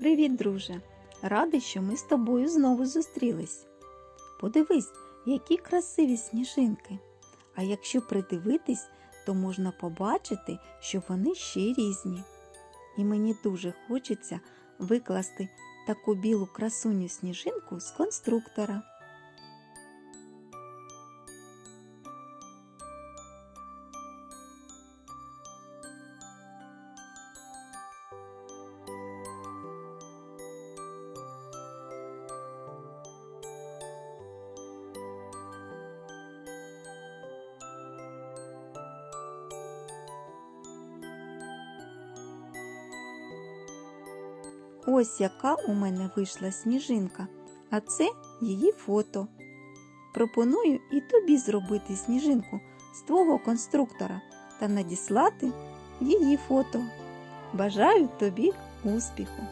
Привіт, друже! Радий, що ми з тобою знову зустрілись. Подивись, які красиві сніжинки. А якщо придивитись, то можна побачити, що вони ще різні. І мені дуже хочеться викласти таку білу красуню сніжинку з конструктора. Ось яка у мене вийшла сніжинка, а це її фото. Пропоную і тобі зробити сніжинку з твого конструктора та надіслати її фото. Бажаю тобі успіху!